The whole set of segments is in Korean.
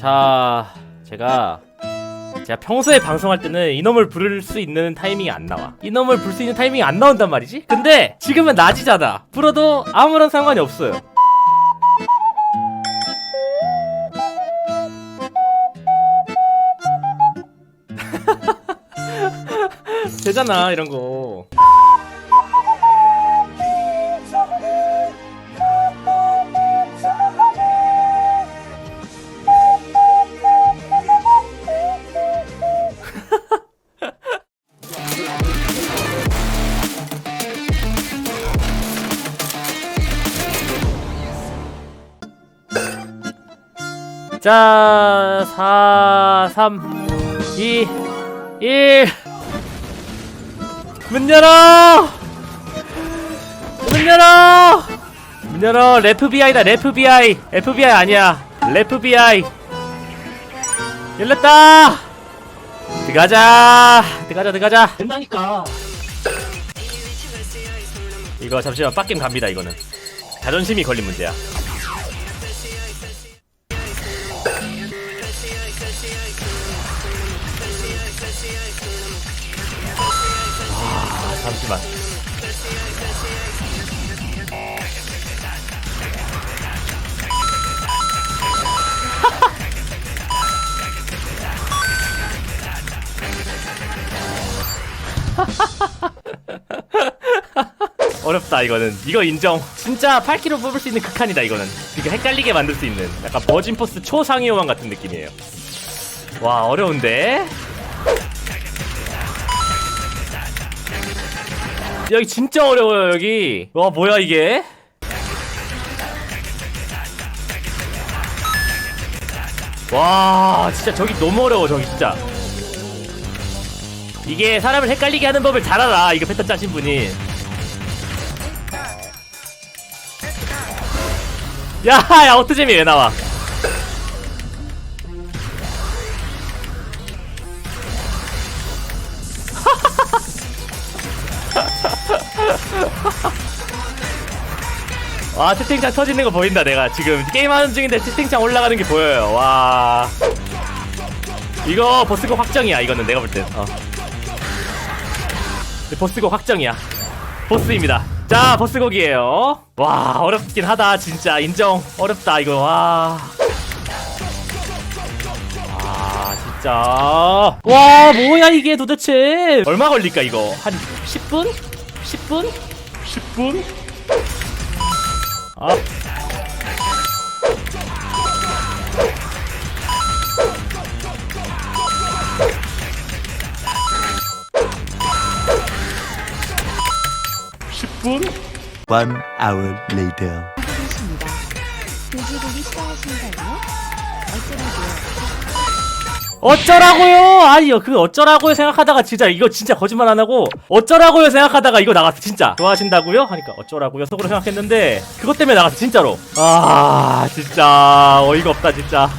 자, 제가 제가 평소에 방송할 때는 이놈을 부를 수 있는 타이밍이 안 나와. 이놈을 부를 수 있는 타이밍이 안 나온단 말이지? 근데 지금은 낮이잖아. 불어도 아무런 상관이 없어요. 되잖아, 이런 거. 자, 4, 3, 2, 1. 문 열어! 문 열어! 문 열어! 레프비아이다, 레프비아이. FBI 아니야. 레프비아이. 열렸다! 들어가자! 들어가자, 들어가자! 된다니까. 이거 잠시만 빡겜 갑니다, 이거는. 자존심이 걸린 문제야. 어렵다 이거는. 이거 인정. 진짜 8kg 뽑을 수 있는 극한이다 이거는. 이게 헷갈리게 만들 수 있는 약간 버진포스 초상위호환 같은 느낌이에요. 와 어려운데? 여기 진짜 어려워요 여기. 와 뭐야 이게? 와 진짜 저기 너무 어려워 저기 진짜. 이게 사람을 헷갈리게 하는 법을 잘 알아 이거 패턴 짜신 분이 야, 야, 어트잼이 왜 나와? 와, 채팅창 터지는 거 보인다, 내가. 지금 게임하는 중인데 채팅창 올라가는 게 보여요. 와. 이거 버스곡 확정이야, 이거는 내가 볼 땐. 어. 버스곡 확정이야. 보스입니다. 자, 보스곡이에요. 와, 어렵긴 하다, 진짜. 인정. 어렵다, 이거. 와. 아, 진짜. 와, 뭐야, 이게 도대체. 얼마 걸릴까, 이거? 한 10분? 10분? 10분? 아. 분 One hour later. 계십니다. 돼지고기 싫어하신다고요? 어쩌라고요? 어쩌라고요? 아니요 그 어쩌라고요 생각하다가 진짜 이거 진짜 거짓말 안 하고 어쩌라고요 생각하다가 이거 나갔어 진짜 좋아하신다고요? 하니까 어쩌라고요 속으로 생각했는데 그것 때문에 나갔어 진짜로 아 진짜 어이가 없다 진짜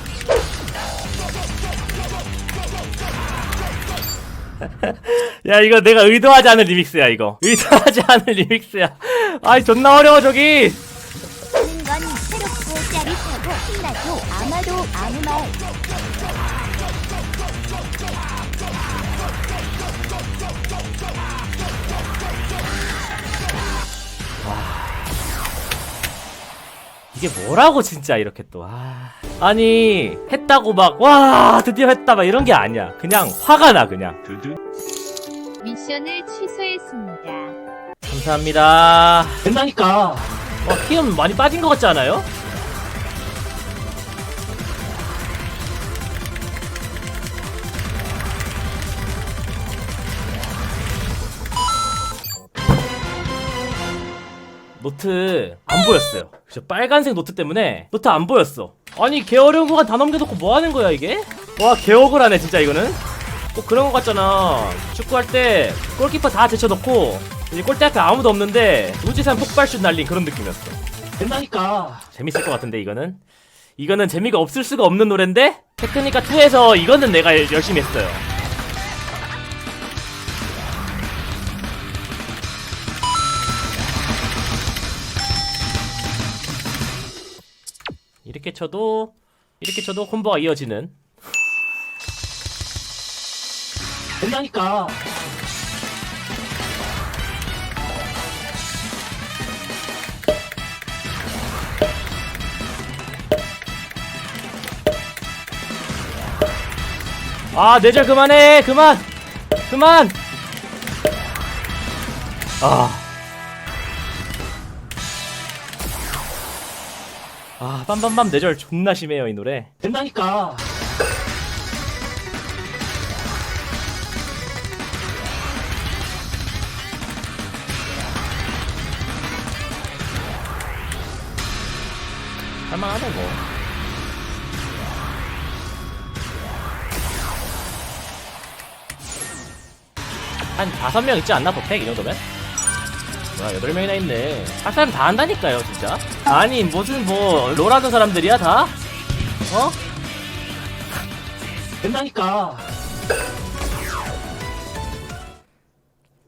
야 이거 내가 의도하지 않은 리믹스야 이거 의도하지 않은 리믹스야 아이 존나 어려워 저기 하는 건 새롭고 짜릿하고 신나죠. 아마도 아무 말. 이게 뭐라고 진짜 이렇게 또 아... 아니 했다고 막 와 드디어 했다 막 이런 게 아니야 그냥 화가 나 그냥 미션을 취소했습니다. 감사합니다 된다니까. 와 피음 많이 빠진 것 같지 않아요? 노트 안 보였어요. 그죠? 빨간색 노트 때문에 노트 안 보였어. 아니 개 어려운 구간 다 넘겨놓고 뭐 하는 거야 이게? 와 개억을 하네 진짜 이거는. 꼭 그런 거 같잖아. 축구할 때 골키퍼 다 제쳐놓고 이제 골대 앞에 아무도 없는데 우지산 폭발슛 날린 그런 느낌이었어. 된다니까. 재밌을 것 같은데 이거는 이거는 재미가 없을 수가 없는 노래인데 테크니카 2에서 이거는 내가 열심히 했어요. 이렇게 쳐도 이렇게 쳐도 콤보가 이어지는. 된다니까. 아 내절 그만해. 그만. 그만. 아 아, 빰빰빰 내절 존나 심해요, 이 노래. 된다니까. 할만하네, 뭐. 한 다섯 명 있지 않나, 버텍? 이 정도면? 뭐야, 여덟 명이나 있네. 할 사람 다 한다니까요, 진짜. 아니, 무슨 뭐, 롤하는 사람들이야, 다? 어? 된다니까.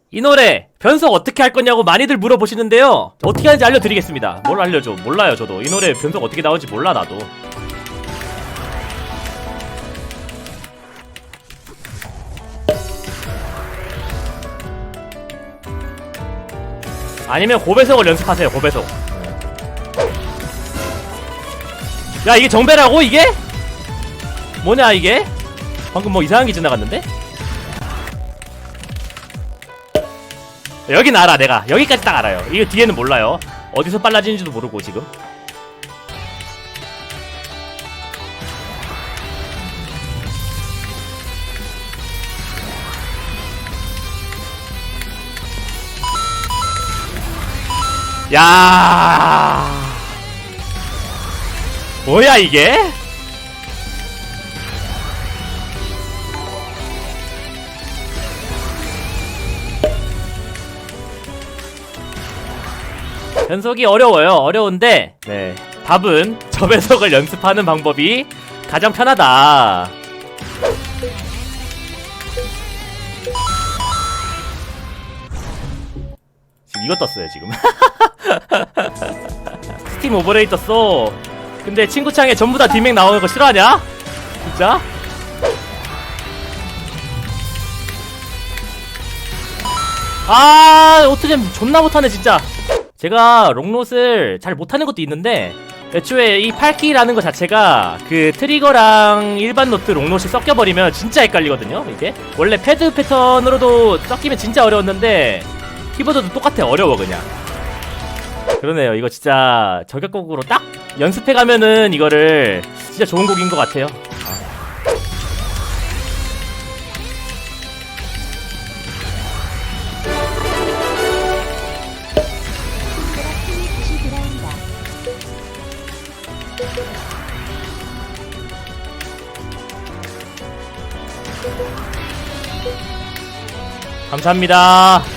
이 노래 변속 어떻게 할 거냐고 많이들 물어보시는데요. 어떻게 하는지 알려드리겠습니다. 뭘 알려줘? 몰라요, 저도. 이 노래 변속 어떻게 나오는지 몰라, 나도. 아니면 고배속을 연습하세요, 고배속. 야, 이게 정배라고, 이게? 뭐냐, 이게? 방금 뭐 이상한 게 지나갔는데? 여긴 알아, 내가. 여기까지 딱 알아요. 이거 뒤에는 몰라요. 어디서 빨라지는지도 모르고, 지금. 야 뭐야 이게? 변속이 어려워요. 어려운데 네 답은 저 배속을 연습하는 방법이 가장 편하다. 지금 이거 떴어요 지금. 스팀 오버레이 떴어. 근데 친구 창에 전부 다 디맥 나오는 거 싫어하냐? 진짜? 아 어떻게 존나 못하네 진짜. 제가 롱롯을 잘 못하는 것도 있는데 애초에 이 8키라는 것 자체가 그 트리거랑 일반 노트 롱롯이 섞여버리면 진짜 헷갈리거든요 이게 원래 패드 패턴으로도 섞이면 진짜 어려웠는데 키보드도 똑같아 어려워 그냥 그러네요 이거 진짜 저격곡으로 딱 연습해 가면은 이거를 진짜 좋은 곡인 것 같아요. 감사합니다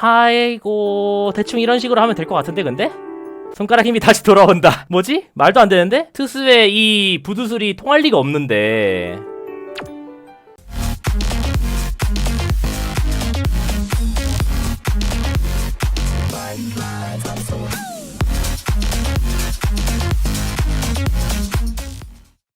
아이고 대충 이런 식으로 하면 될 것 같은데 근데? 손가락 힘이 다시 돌아온다 뭐지? 말도 안 되는데? 트스의 이 부두술이 통할 리가 없는데